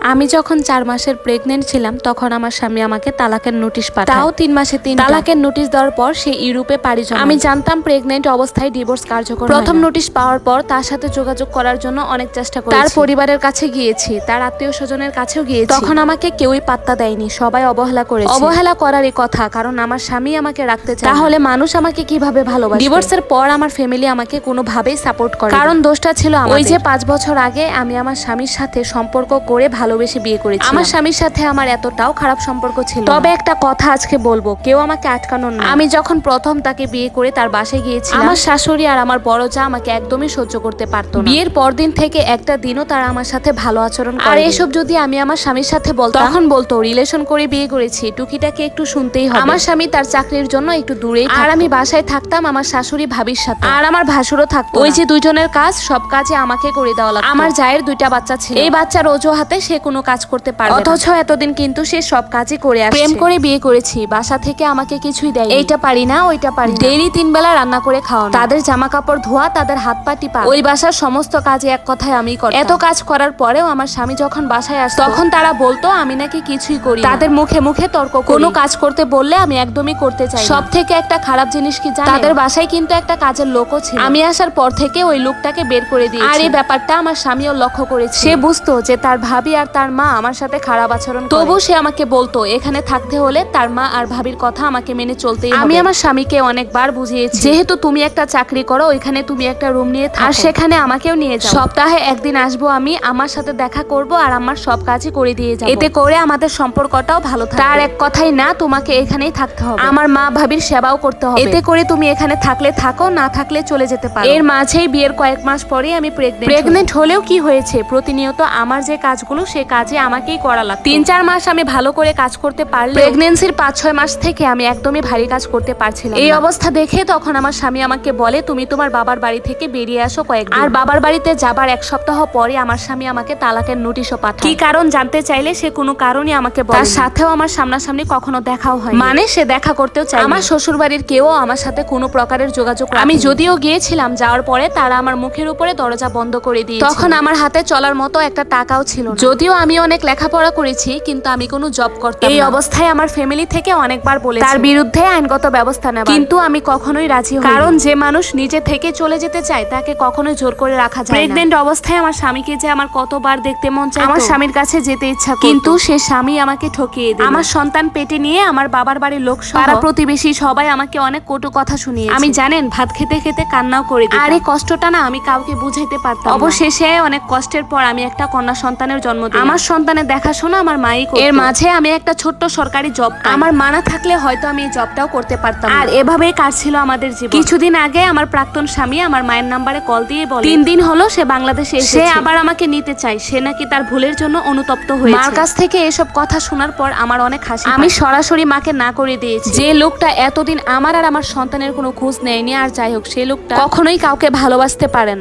আমি যখন চার মাসের প্রেগনেন্ট ছিলাম তখন আমার স্বামী আমাকে তালাকের নোটিশ পাঠায়। তাও তিন মাসে তিন তালাকের নোটিশ দেওয়ার পর সে ইউরোপে পাড়ি জমায়। আমি জানতাম প্রেগনেন্ট অবস্থায় ডিভোর্স কার্যকর প্রথম নোটিশ পাওয়ার পর তার সাথে যোগাযোগ করার জন্য অনেক চেষ্টা করেছি। তার পরিবারের কাছে গিয়েছি তার আত্মীয় স্বজনের কাছেও গিয়েছি। তখন আমাকে কেউই পাত্তা দেয়নি সবাই অবহেলা করেছে। অবহেলা করারই কথা কারণ আমার স্বামী আমাকে রাখতে চায় তাহলে মানুষ আমাকে কীভাবে ভালোবাসে ডিভোর্সের পর আমার ফ্যামিলি আমাকে কোনোভাবেই সাপোর্ট করে কারণ দোষটা ছিল ওই যে পাঁচ বছর আগে আমি আমার স্বামীর সাথে সম্পর্ক করে ভালোবেসে বিয়ে করেছি আমার স্বামীর সাথে আমার এতটাও খারাপ সম্পর্ক ছিল তবে একটা কথা আজকে বলব কেউ আমাকে আটকানো না। আমি যখন প্রথম তাকে বিয়ে করে তার বাসায় গিয়েছি আমার শাশুড়ি আর আমার বড় যা আমাকে একদমই সহ্য করতে পারতো না। বিয়ের পরদিন থেকে একটা দিনও তারা আমার সাথে ভালো আচরণ করে আর এসব যদি আমি আমার স্বামীর সাথে বলতাম তখন বলতো রিলেশন করে বিয়ে করেছি টুকিটাকে একটু শুনতেই হবে। আমার স্বামী তার চাকরির জন্য একটু দূরেই আর আমি বাসায় থাকতাম আমার শাশুড়ি ভাবির সাথে। আর আমার ভাসুরও থাকতো ওই যে দুইজনের কাজ সব কাজে আমাকে করে দেওয়া লাগতো। আমার জায়ের দুইটা বাচ্চা ছিল। এই বাচ্চার অজুহাতে সে কোনো কাজ করতে পারে অথচ এতদিন কিন্তু সে সব কাজই করে আসছে। প্রেম করে বিয়ে করেছি বাসা থেকে আমাকে কিছুই দেয় এইটা পারি না ওইটা পারি ডেইলি তিন বেলা রান্না করে খাওয়ানো। তাদের জামা কাপড় ধোয়া তাদের হাত পা টিপা। ওই বাসার সমস্ত কাজে এক কথায় আমি করি এত কাজ করার পরেও আমার স্বামী যখন বাসায় আসতো তখন তারা বলতো আমি নাকি কিছুই করি তাদের মুখে মুখে তর্ক করি। কোনো কাজ করতে বললে আমি একদমই করতে চাই সব থেকে একটা খারাপ জিনিস কি জানেন? তাদের বাসায় কিন্তু একটা কাজের লোকও ছিল। আমি আসার পর থেকে ওই লোকটাকে বের করে দিই আর এই ব্যাপারটা আমার স্বামীও লক্ষ্য করেছে সে বুঝতো যে তার ভাবি আর তার মা আমার সাথে খারাপ আচরণ। তবু সে আমাকে বলতো এখানে থাকতে হলে তার মা আর ভাবির কথা আমাকে মেনে চলতে আমি আমার স্বামীকে অনেকবার বুঝিয়েছি। যেহেতু তুমি একটা চাকরি করো ওইখানে তুমি একটা রুম নিয়ে আর সেখানে আমাকেও নিয়ে যাও। সপ্তাহে একদিন আসব আমি আমার সাথে দেখা করব আর আমার সব কাজই করে দিয়ে যাব। এতে করে আমাদের সম্পর্কটাও ভালো থাকবে। তার এক কথাই না তোমাকে এখানেই থাকতে হবে। আমার মা ভাবির সেবাও করতে হবে। এতে করে তুমি এখানে থাকলে থাকো না থাকলে চলে যেতে পারো। এর মাঝেই বিয়ের কয়েক মাস পরেই আমি প্রেগনেন্ট প্রেগনেন্ট হলেও কি হয়েছে? প্রতিনিয়ত আমার যে কাজগুলো সে কাজে আমাকেই করা লাগতো। তিন চার মাস আমি ভালো করে কাজ করতে পারলে প্রেগনেন্সির পাঁচ ছয় মাস থেকে আমি একদমই ভারী কাজ করতে পারছিলাম এই অবস্থা দেখে তখন আমার স্বামী আমাকে বলে তুমি তোমার বাবার বাড়ি থেকে বেরিয়ে আসো কয়েকদিন। আর বাবার বাড়িতে যাবার এক সপ্তাহ পরে আমার স্বামী আমাকে তালাকের নোটিশও পাঠায়। কি কারণ জানতে চাইলে সে কোনো কারণই আমাকে বলে তার সাথেও আমার সামনাসামনি কখনো দেখাও হয় মানে সে দেখা করতেও চায় আমার শ্বশুর বাড়ির কেউ আমার সাথে কোনো প্রকারের যোগাযোগ। আমি যদিও গিয়েছিলাম যাওয়ার পরে তারা আমার মুখের উপরে দরজা বন্ধ করে দিয়ে তখন আমার হাতে চলার মতো একটা টাকাও ছিল না। যদিও আমি অনেক লেখাপড়া করেছি কিন্তু আমি কোনো জব করতাম এই অবস্থায় আমার ফ্যামিলি থেকে অনেকবার বলে তার বিরুদ্ধে আইনগত ব্যবস্থা নেব কিন্তু আমি কখনোই রাজি হই কারণ যে মানুষ নিজে থেকে চলে যেতে চায় তাকে কখনোই জোর করে রাখা যায় প্রেগনেন্ট অবস্থায় আমার স্বামীকে যে আমার কতবার দেখতে মন চায় আমার স্বামীর কাছে যেতে ইচ্ছা। কিন্তু সে স্বামী আমাকে ঠকিয়ে দিল। আমার সন্তান পেটে নিয়ে আমার বাবার বাড়ির লোক পাড়া প্রতিবেশী সবাই আমাকে অনেক কটু কথা শুনিয়ে আমি জানেন ভাত খেতে খেতে কান্নাও করে আর এই কষ্টটা না আমি কাউকে বুঝাইতে পারতাম অবশেষে অনেক কষ্টের পর আমি একটা কন্যা সন্তানের জন্ম দিই আমার সন্তানের দেখাশোনা আমার মাই এর মাঝে আমি একটা ছোট্ট সরকারি জব আমার মানা থাকলে হয়তো আমি এই জবটাও করতে পারতাম আর এভাবেই কাটছিল আমাদের জীবন। কিছুদিন আগে আমার প্রাক্তন স্বামী আমার মায়ের নাম্বারে কল দিয়ে বলে তিন দিন হলো সে বাংলাদেশে এসে সে আবার আমাকে নিতে চায়। সে নাকি তার ভুলের জন্য অনুতপ্ত হয়েছে। মার কাছ থেকে এসব কথা শোনার পর আমার অনেক হাসি আমি সরাসরি মাকে না করে দিয়েছি। যে লোকটা এতদিন আমার আর আমার সন্তানের কোনো খোঁজ নেয়নি আর যাই হোক সে লোকটা কখনোই কাউকে ভালোবাসতে পারেন